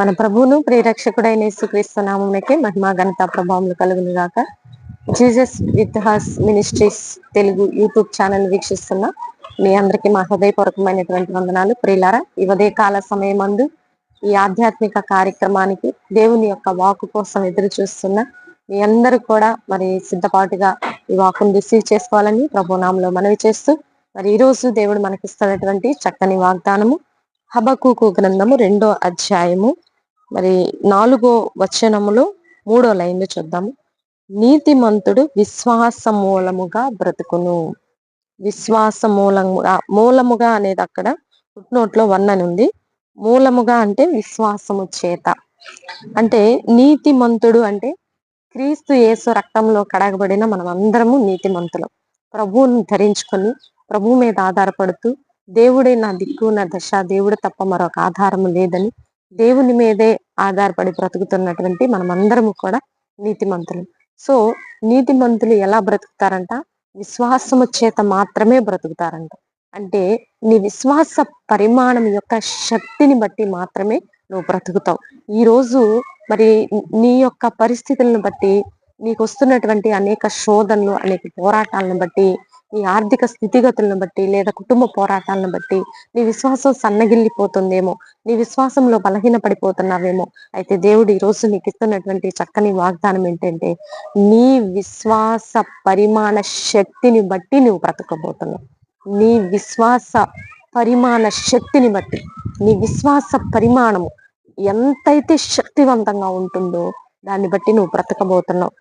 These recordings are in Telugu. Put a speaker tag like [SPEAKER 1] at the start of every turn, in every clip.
[SPEAKER 1] మన ప్రభువును ప్రియరక్షకుడైన యేసుక్రీస్తు నామంలోకి మహిమా ఘనత ప్రభావములు కలుగును గాక Jesus with his ministries Telugu YouTube channel వీక్షిస్తున్న మీ అందరికీ మా హృదయపూర్వకమైనటువంటి వందనాలు. ప్రియులారా ఈ ఉదయ కాల సమయమందు ఈ ఆధ్యాత్మిక కార్యక్రమానికి దేవుని యొక్క వాకు కోసం ఎదురు చూస్తున్న మీ అందరూ కూడా మరి సిద్ధపాటుగా ఈ వాకును రిసీవ్ చేసుకోవాలని ప్రభు నామంలో మనవి చేస్తూ మరి ఈ రోజు దేవుడు మనకిస్తున్నటువంటి చక్కని వాగ్దానము హబకూకు గ్రంథము రెండో అధ్యాయము మరి నాలుగో వచనములో మూడో లైన్లు చూద్దాము నీతిమంతుడు విశ్వాస మూలముగా బ్రతుకును. విశ్వాస మూలముగా మూలముగా అనేది అక్కడ ఫుట్నోట్లో వన్ అని ఉంది. మూలముగా అంటే విశ్వాసము చేత. అంటే నీతిమంతుడు అంటే క్రీస్తు యేసు రక్తంలో కడగబడిన మనం అందరము నీతిమంతులం. ప్రభువును ధరించుకొని ప్రభు మీద ఆధారపడుతూ దేవుడే నా దిక్కు నా దశ దేవుడు తప్ప మరొక ఆధారము లేదని దేవుని మీదే ఆధారపడి బ్రతుకుతున్నటువంటి మనమందరము కూడా నీతిమంతులు. సో నీతిమంతులు ఎలా బ్రతుకుతారంట? విశ్వాసము చేత మాత్రమే బ్రతుకుతారంట. అంటే నీ విశ్వాస పరిమాణం యొక్క శక్తిని బట్టి మాత్రమే నువ్వు బ్రతుకుతావు. ఈ రోజు మరి నీ యొక్క పరిస్థితులను బట్టి నీకు వస్తున్నటువంటి అనేక శోధనలు అనేక పోరాటాలను బట్టి నీ ఆర్థిక స్థితిగతులను బట్టి లేదా కుటుంబ పోరాటాలను బట్టి నీ విశ్వాసం సన్నగిల్లిపోతుందేమో నీ విశ్వాసంలో బలహీన పడిపోతున్నావేమో అయితే దేవుడు ఈరోజు రోజు నీకు ఇస్తున్నటువంటి చక్కని వాగ్దానం ఏంటంటే నీ విశ్వాస పరిమాణ శక్తిని బట్టి నువ్వు బ్రతకబోతున్నావు. నీ విశ్వాస పరిమాణ శక్తిని బట్టి నీ విశ్వాస పరిమాణము ఎంతైతే శక్తివంతంగా ఉంటుందో దాన్ని బట్టి నువ్వు బ్రతకబోతున్నావు.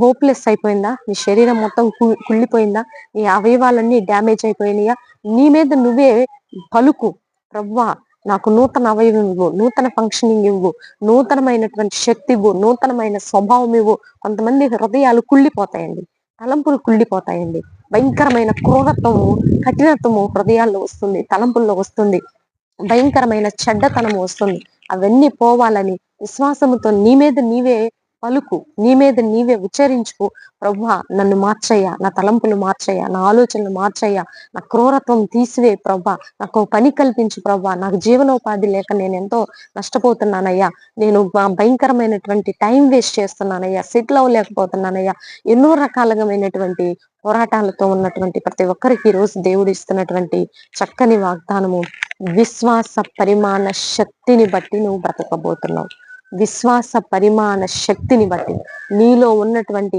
[SPEAKER 1] హోప్లెస్ అయిపోయిందా? నీ శరీరం మొత్తం కుళ్ళిపోయిందా? నీ అవయవాలన్నీ డ్యామేజ్ అయిపోయినాయా? నీ మీద నువ్వే పలుకు. ప్రవ్వా నాకు నూతన అవయవం ఇవ్వు నూతన ఫంక్షనింగ్ ఇవ్వు నూతనమైనటువంటి శక్తి ఇవ్వు నూతనమైన స్వభావం ఇవ్వు. కొంతమంది హృదయాలు కుళ్ళిపోతాయండి తలంపులు కుళ్ళిపోతాయండి. భయంకరమైన క్రూరత్వము కఠినత్వము హృదయాల్లో వస్తుంది తలంపుల్లో వస్తుంది. భయంకరమైన చెడ్డతనము వస్తుంది. అవన్నీ పోవాలని విశ్వాసముతో నీ మీద నీవే పలుకు. నీ మీద నీవే ఉచ్చరించుకో ప్రభా నన్ను మార్చయ్యా. నా తలంపులు మార్చయ్యా. నా ఆలోచనలు మార్చయ్యా. నా క్రూరత్వం తీసివే ప్రభా నాకు పని కల్పించు ప్రభా నాకు జీవనోపాధి లేక నేను ఎంతో నష్టపోతున్నానయ్యా. నేను భయంకరమైనటువంటి టైం వేస్ట్ చేస్తున్నానయ్యా. సెటిల్ అవ్వలేకపోతున్నానయ్యా. ఎన్నో రకాలమైనటువంటి పోరాటాలతో ఉన్నటువంటి ప్రతి ఒక్కరికి ఈ రోజు దేవుడు ఇస్తున్నటువంటి చక్కని వాగ్దానము. విశ్వాస పరిమాణ శక్తిని బట్టి నువ్వు బ్రతకబోతున్నావు. విశ్వాస పరిమాణ శక్తిని బట్టి నీలో ఉన్నటువంటి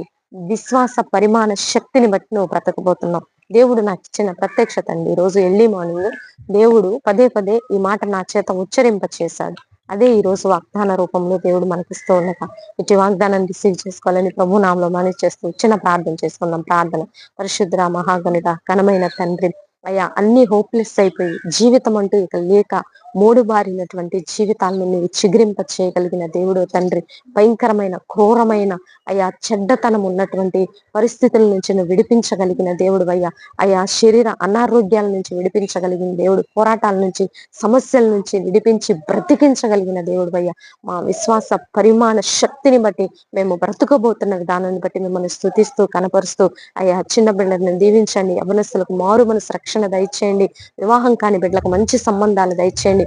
[SPEAKER 1] విశ్వాస పరిమాణ శక్తిని బట్టి నువ్వు బ్రతకబోతున్నావు. దేవుడు నాకు ఇచ్చిన ప్రత్యక్షత అండి రోజు ఎర్లీ మార్నింగ్ దేవుడు పదే పదే ఈ మాట నా చేత ఉచ్చరింప చేశాడు అదే ఈ రోజు వాగ్దాన రూపంలో దేవుడు మనకిస్తూ ఉండగా ఇటు వాగ్దానాన్ని రిసీవ్ చేసుకోవాలని ప్రభు నామలో మనవి చేస్తూ చిన్న ప్రార్థన చేసుకుందాం. ప్రార్థన. పరిశుద్ర మహాగణుడ ఘనమైన తండ్రి అయ్యా అన్ని హోప్లెస్ అయిపోయి జీవితం అంటూ ఇక లేక మూడు బారినటువంటి జీవితాలను నీవు చిగురింప చేయగలిగిన దేవుడు తండ్రి. భయంకరమైన క్రూరమైన అయా చెడ్డతనం ఉన్నటువంటి పరిస్థితుల నుంచి నువ్వు విడిపించగలిగిన దేవుడు అయ్యా. అయా శరీర అనారోగ్యాల నుంచి విడిపించగలిగిన దేవుడు పోరాటాల నుంచి సమస్యల నుంచి విడిపించి బ్రతికించగలిగిన దేవుడు అయ్యా. మా విశ్వాస పరిమాణ శక్తిని బట్టి మేము బ్రతకబోతున్న విధానాన్ని బట్టి మిమ్మల్ని స్థుతిస్తూ కనపరుస్తూ అయ్యా చిన్న బిడ్డలను దీవించండి. అవనస్తులకు మారు మనసు రక్షణ దయచేయండి. వివాహం కాని బిడ్డలకు మంచి సంబంధాలు దయచేయండి.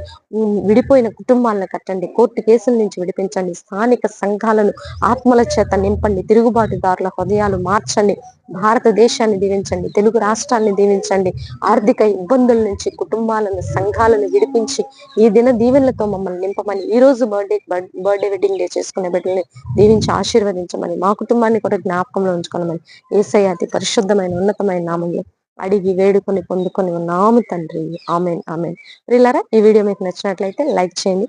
[SPEAKER 1] విడిపోయిన కుటుంబాలను కట్టండి. కోర్టు కేసుల నుంచి విడిపించండి. స్థానిక సంఘాలను ఆత్మల చేత నింపండి. తిరుగుబాటుదారుల హృదయాలు మార్చండి. భారతదేశాన్ని దీవించండి. తెలుగు రాష్ట్రాన్ని దీవించండి. ఆర్థిక ఇబ్బందుల నుంచి కుటుంబాలను సంఘాలను విడిపించి ఈ దిన దీవెనలతో మమ్మల్ని నింపమని ఈ రోజు బర్త్డే బర్త్డే వెడ్డింగ్ డే చేసుకునే బిడ్డల్ని దీవించి ఆశీర్వదించమని మా కుటుంబాన్ని కూడా జ్ఞాపకంలో ఉంచుకోమని ఏసై అతి పరిశుద్ధమైన ఉన్నతమైన నామంలో అడిగి వేడుకొని పొందుకొని ఉన్నాము తండ్రి. Amen amen. ప్రిల్లరా ఈ వీడియో మీకు నచ్చినట్లయితే లైక్ చేయండి.